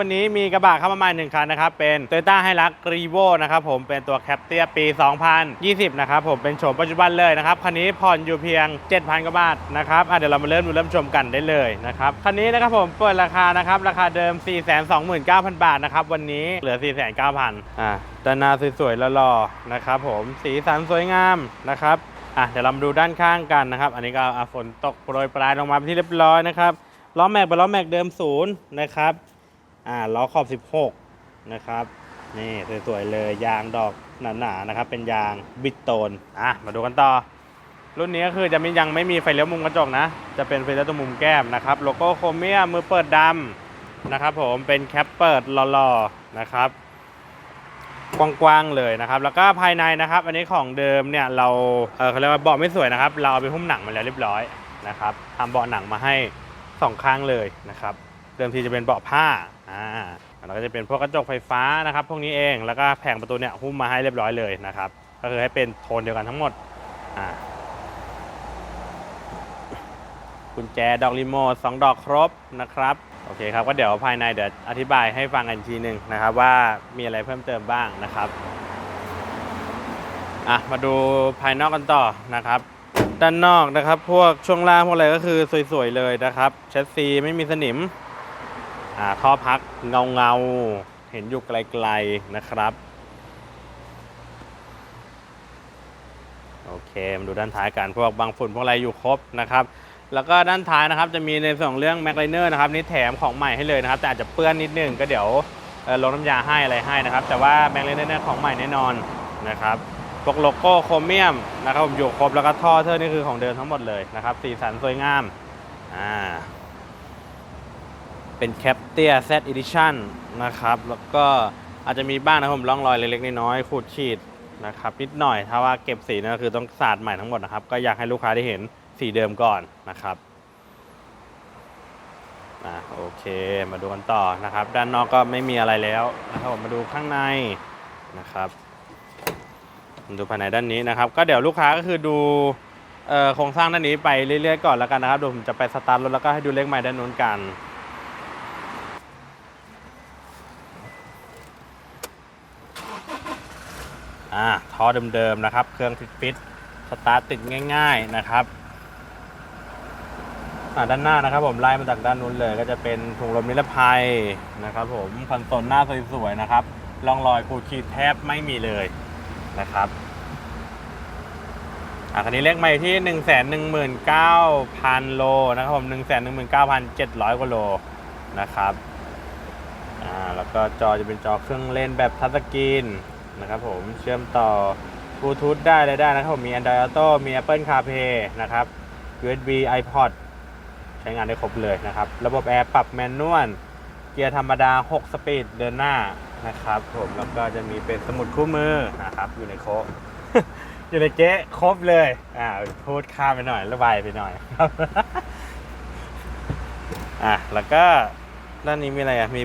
วันนี้มีกระบะเข้ามาใหม่หนึ่งคันนะครับ เป็น Toyota h i l u x r e v o นะครับผมเป็นตัวแคปเตียปี 2020 นะครับผมเป็นโฉมปัจจุบันเลยนะครับ คันนี้ผ่อนอยู่เพียง 7,000 กว่าบาทนะครับเดี๋ยวเรามาเริ่มดูเริ่มชมกันได้เลยนะครับ คันนี้นะครับผมเปิดราคานะครับ ราคาเดิม 429,000 บาทนะครับ วันนี้เหลือ 4 9 0 0 0อะด้านหน้าสวยๆหล่อๆนะครับผมสีสันสวยงามนะครับอะเดี๋ยวเรามาดูด้านข้างกันนะครับ อันนี้ก็อะฝนตกโปรยปลายลงมาเป็นที่เรียบร้อยนะครับล้อแม็กเป็นล้อแม็กเดิมศูนย์นะครับ อ่าล้อขอบ 16 นะครับ นี่สวยๆเลยยางดอกหนาๆนะครับ เป็นยางบิดโตนอะมาดูกันต่อ รุ่นนี้ก็คือจะม่ยังไม่มีไฟเลี้ยวมุมกระจกนะ จะเป็นไฟเลี้ยวตรงมุมแก้มนะครับ โลโก้โครเมียมมือเปิดดำนะครับผมเป็นแคปเปิดหล่อๆนะครับกว้างๆเลยนะครับ แล้วก็ภายในนะครับ อันนี้ของเดิมเนี่ยเราเออเขาเรียกว่าเบาะไม่สวยนะครับ เราเอาไปหุ้มหนังมาแล้วเรียบร้อยนะครับทำเบาะหนังมาให้สองข้างเลยนะครับ เดิมทีจะเป็นเบาะผ้าอ่าแล้วก็จะเป็นพวกกระจกไฟฟ้านะครับพวกนี้เองแล้วก็แผงประตูเนี่ยหุ้มมาให้เรียบร้อยเลยนะครับก็คือให้เป็นโทนเดียวกันทั้งหมดอ่ากุญแจดอกรีโมทสองดอกครบนะครับโอเคครับก็เดี๋ยวภายในเดี๋ยวอธิบายให้ฟังกันทีหนึ่งนะครับว่ามีอะไรเพิ่มเติมบ้างนะครับอะมาดูภายนอกกันต่อนะครับ ด้านนอกนะครับ พวกช่วงล่างพวกอะไรก็คือสวยๆเลยนะครับแชสซีไม่มีสนิม ท่อพักเงาเงาเห็นอยู่ไกลๆนะครับ โอเค มาดูด้านท้ายกันพวกบางฝุ่นพวกอะไรอยู่ครบนะครับ แล้วก็ด้านท้ายนะครับจะมีในส่วนของเรื่องแม็กไลเนอร์นะครับนี่แถมของใหม่ให้เลยนะครับ แต่อาจจะเปื้อนนิดนึงก็เดี๋ยวลงน้ำยาให้อะไรให้นะครับ แต่ว่าแม็กไลเนอร์เนี่ยของใหม่แน่นอนนะครับพวกโลโก้โครเมียมนะครับผมอยู่ครบแล้วก็ท่อเทอร์นี่คือของเดิมทั้งหมดเลยนะครับสีสันสวยงามอ่า เป็นแคปเตีย Z Edition นะครับ แล้วก็อาจจะมีบ้างนะครับผมร่องรอยเล็กๆน้อยๆขูดขีดนะครับนิดหน่อยถ้าว่าเก็บสีนะคือต้องสาดใหม่ทั้งหมดนะครับ ก็อยากให้ลูกค้าได้เห็นสีเดิมก่อนนะครับอ่าโอเคมาดูกันต่อนะครับ ด้านนอกก็ไม่มีอะไรแล้วนะครับผมมาดูข้างในนะครับมาดูภายในด้านนี้นะครับ ก็เดี๋ยวลูกค้าก็คือดูโครงสร้างด้านนี้ไปเรื่อยๆก่อนแล้วกันนะครับเดี๋ยวผมจะไปสตาร์ทรถแล้วก็ให้ดูเลขไม้ด้านนู้นกัน อ่าท่อเดิมๆนะครับ เครื่องฟิตๆสตาร์ทติดง่าย ๆนะครับอ่าด้านหน้านะครับผมไล่มาจากด้านนู้นเลย ก็จะเป็นถุงลมนิรภัยนะครับผมคอนโซลหน้าสวยๆนะครับร่องรอยขูดขีดแทบไม่มีเลยนะครับอ่าคันนี้เลขใหม่ที่ 1 1 9 0 0 0 โลนะครับผม 1 1 9 7 0 0 กว่าโลนะครับอ่าแล้วก็จอจะเป็นจอเครื่องเล่นแบบทัชสกรีน นะครับผมเชื่อมต่อบลูทูธได้เลยได้นะครับผมมี Android Auto มี Apple CarPlay นะครับ USB iPod ใช้งานได้ครบเลยนะครับ ระบบแอร์ปรับแมนนวลเกียร์ธรรมดา 6 สปีดเดินหน้านะครับผมแล้วก็จะมีเป็นสมุดคู่มือนะครับ อยู่ในโคอยู่ในเก๊ครบเลยอ่าพูดข้ามไปหน่อยระบายไปหน่อยครับอะแล้วก็ ด้านนี้มีอะไรอะ มี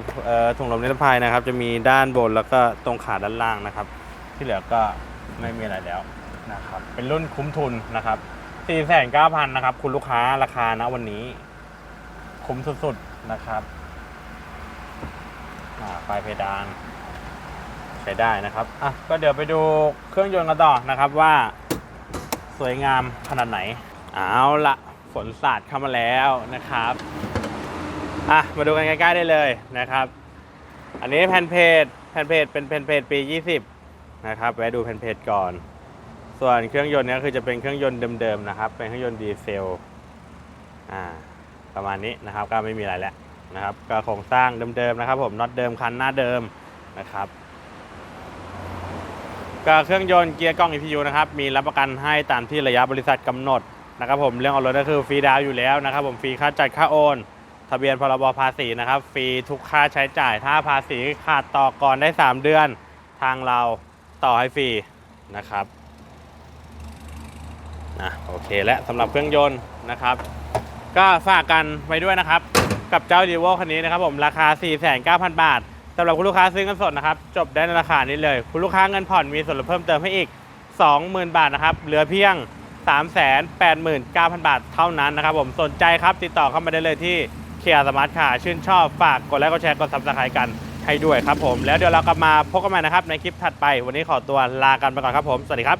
ถุงลมนิรภัยนะครับ จะมีด้านบนแล้วก็ตรงขาด้านล่างนะครับ ที่เหลือก็ไม่มีอะไรแล้วนะครับ เป็นรุ่นคุ้มทุนนะครับ49,000นะครับ คุณลูกค้าราคานะวันนี้ คุ้มสุดๆนะครับปลายเพดานใช้ได้นะครับ อะ ก็เดี๋ยวไปดูเครื่องยนต์กันต่อนะครับว่าสวยงามขนาดไหน เอาละฝนสาดเข้ามาแล้วนะครับ อะมาดูกันใกล้ๆได้เลยนะครับ อันนี้แผ่นเพจแผ่นเพจเป็นแผ่นเพจปี 20 นะครับแวะดูแผ่นเพจก่อน ส่วนเครื่องยนต์นี้คือจะเป็นเครื่องยนต์เดิมๆนะครับ เป็นเครื่องยนต์ดีเซลอ่าประมาณนี้นะครับก็ไม่มีอะไรแล้วนะครับ ก็โครงสร้างเดิมๆนะครับ ผมน็อตเดิมคันหน้าเดิมนะครับก็เครื่องยนต์เกียร์กล้อง EPU นะครับมีรับประกันให้ตามที่ระยะบริษัทกำหนดนะครับผมเรื่องเอารถก็คือฟรีดาวอยู่แล้วนะครับ ผมฟรีค่าจัดค่าโอน ทะเบียนพรบภาษีนะครับฟรีทุกค่าใช้จ่ายถ้าภาษีขาดต่อก่อนได้ 3 เดือนทางเราต่อให้ฟรีนะครับนะโอเคและสำหรับเครื่องยนต์นะครับ ก็ฝากกันไว้ด้วยนะครับ กับเจ้าดีโวคันนี้นะครับผมราคา 49,000 บาทสำหรับคุณลูกค้าซื้อเงินสดนะครับ จบได้ในราคานี้เลย คุณลูกค้าเงินผ่อนมีส่วนลดเพิ่มเติมให้อีก 20,000 บาทนะครับ เหลือเพียง 389,000 บาทเท่านั้นนะครับผมสนใจครับติดต่อเข้ามาได้เลยที่ ชียร์สมาร์ทคาร์ชื่นชอบฝากกดไลค์กดแชร์กดซับสไครต์กันให้ด้วยครับผม แล้วเดี๋ยวเรากลับมาพบกันใหม่นะครับในคลิปถัดไป วันนี้ขอตัวลากันไปก่อนครับผม สวัสดีครับ